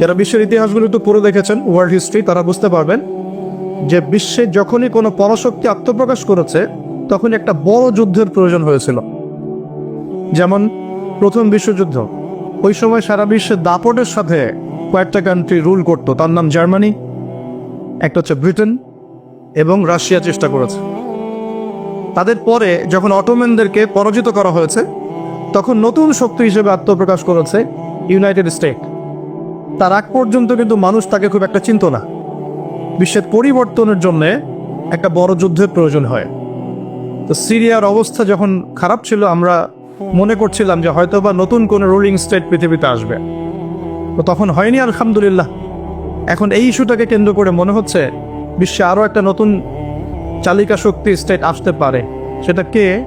যারা বিশ্বের ইতিহাসগুলো একটু পড়ে দেখেছেন ওয়ার্ল্ড হিস্ট্রি তারা বুঝতে পারবেন যে বিশ্বে যখনই কোনো পরাশক্তি আত্মপ্রকাশ করেছে তখন একটা বড় যুদ্ধের প্রয়োজন হয়েছিল। যেমন প্রথম বিশ্বযুদ্ধ। ওই সময় সারা বিশ্বে দাপটের সাথে কয়েকটা কান্ট্রি রুল করতো। তার নাম জার্মানি, একটা হচ্ছে ব্রিটেন এবং রাশিয়া চেষ্টা করেছে। তাদের পরে যখন অটোম্যানদেরকে পরাজিত করা হয়েছে, তখন নতুন শক্তি হিসেবে আত্মপ্রকাশ করেছে ইউনাইটেড স্টেট। তার আগ পর্যন্ত কিন্তু মানুষ তাকে খুব একটা চিনত না। বিশ্বের পরিবর্তনের জন্য একটা বড় যুদ্ধের প্রয়োজন হয়। তো সিরিয়ার অবস্থা যখন খারাপ ছিল, আমরা মনে করছিলাম যে হয়তো বা নতুন কোনো রুলিং স্টেট পৃথিবীতে আসবে। তো তখন হয়নি, আলহামদুলিল্লাহ। এখন এই ইস্যুটাকে কেন্দ্র করে মনে হচ্ছে বিশ্বে আরও একটা নতুন চালিকা শক্তি স্টেট আসতে পারে। সেটা কে?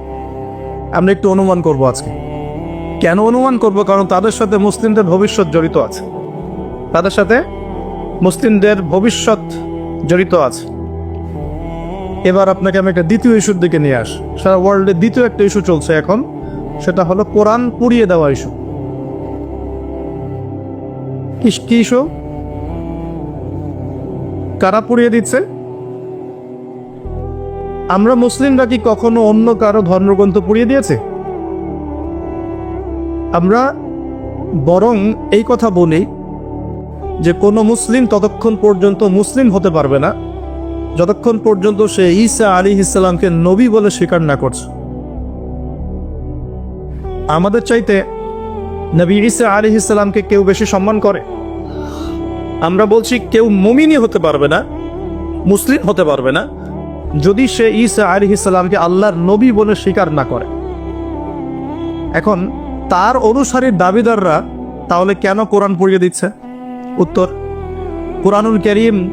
আমরা একটু অনুমান করব আজকে। কেন অনুমান করব? কারণ তাদের সাথে মুসলিমদের ভবিষ্যৎ জড়িত আছে। তাদের সাথে মুসলিমদের ভবিষ্যৎ জড়িত আছে। এবার আপনাকে আমি একটা দ্বিতীয় ইস্যুর দিকে নিয়ে আস। সারা ওয়ার্ল্ডে দ্বিতীয় একটা ইস্যু চলছে এখন, সেটা হলো কোরআন পুড়িয়ে দেওয়া ইস্যু। কি ইস্যু? কারা পুড়িয়ে দিচ্ছে? আমরা মুসলিমরা কি কখনো অন্য কারও ধর্মগ্রন্থ পুড়িয়ে দিয়েছে? আমরা বরং এই কথা বলি যে কোনো মুসলিম ততক্ষণ পর্যন্ত মুসলিম হতে পারবে না, যতক্ষণ পর্যন্ত সে ঈসা আলী ইসলামকে নবী বলে স্বীকার না করছে। আমাদের চাইতে নবী ঈসা আলী ইসলামকে কেউ বেশি সম্মান করে? আমরা বলছি কেউ মমিনি হতে পারবে না, মুসলিম হতে পারবে না, যদি সে ঈসা আলী ইসলামকে আল্লাহর নবী বলে স্বীকার না করে। এখন তার অনুসারী দাবিদাররা তাহলে কেন কোরআন পড়িয়ে দিচ্ছে? উত্তর, কোরআনুল করিম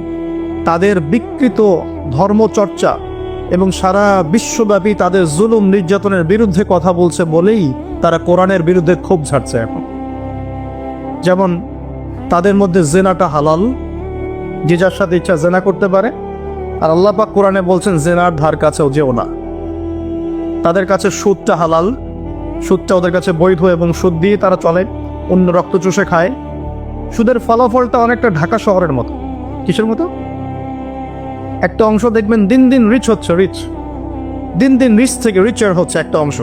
তাদের বিকৃত ধর্মচর্চা এবং সারা বিশ্বব্যাপী তাদের জুলুম নির্যাতনের বিরুদ্ধে কথা বলছে বলেই তারা কোরআনের বিরুদ্ধে ক্ষোভ ছাড়ছে এখন। যেমন, তাদের মধ্যে জেনাটা হালাল, যে যার সাথে ইচ্ছা জেনা করতে পারে, আর আল্লাপাক কোরআনে বলছেন, জেনার ধার কাছেও যেও না। তাদের কাছে সুদটা হালাল, সুদটা ওদের কাছে বৈধ এবং সুদ দিয়ে তারা চলে। অন্য রক্ত চুষে খায় সুদের ফলাফলটা অনেকটা ঢাকা শহরের মতো। কিসের মতো? একটা অংশ দেখবেন দিন দিন রিচ হচ্ছে রিচ দিন দিন রিচ থেকে রিচার হচ্ছে একটা অংশ।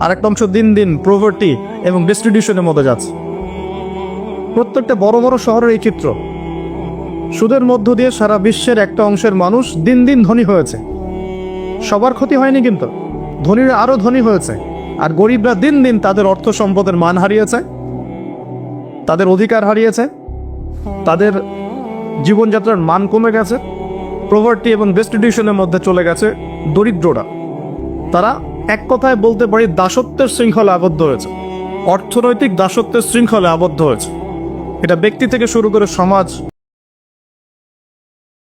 আর একটা অংশ দিন দিন প্রভার্টি এবং ডিস্ট্রিবিউশনের মধ্যে যাচ্ছে। প্রত্যেকটা বড় বড় শহরের এই চিত্র। সুদের মধ্য দিয়ে সারা বিশ্বের একটা অংশের মানুষ দিন দিন ধনী হয়েছে। সবার ক্ষতি হয়নি কিন্তু। ধনীরা আরও ধনী হয়েছে। আর গরিবরা দিন দিন তাদের অর্থ সম্পদের মান হারিয়েছে। তাদের অধিকার হারিয়েছে। তাদের জীবনযাত্রার মান কমে গেছে। প্রভার্টি এবং ডেস্টিটিউশনের মধ্যে চলে গেছে দরিদ্ররা। তারা এক কথায় বলতে পারি দাসত্বের শৃঙ্খলে আবদ্ধ হয়েছে। অর্থনৈতিক দাসত্বের শৃঙ্খলে আবদ্ধ হয়েছে। এটা ব্যক্তি থেকে শুরু করে সমাজ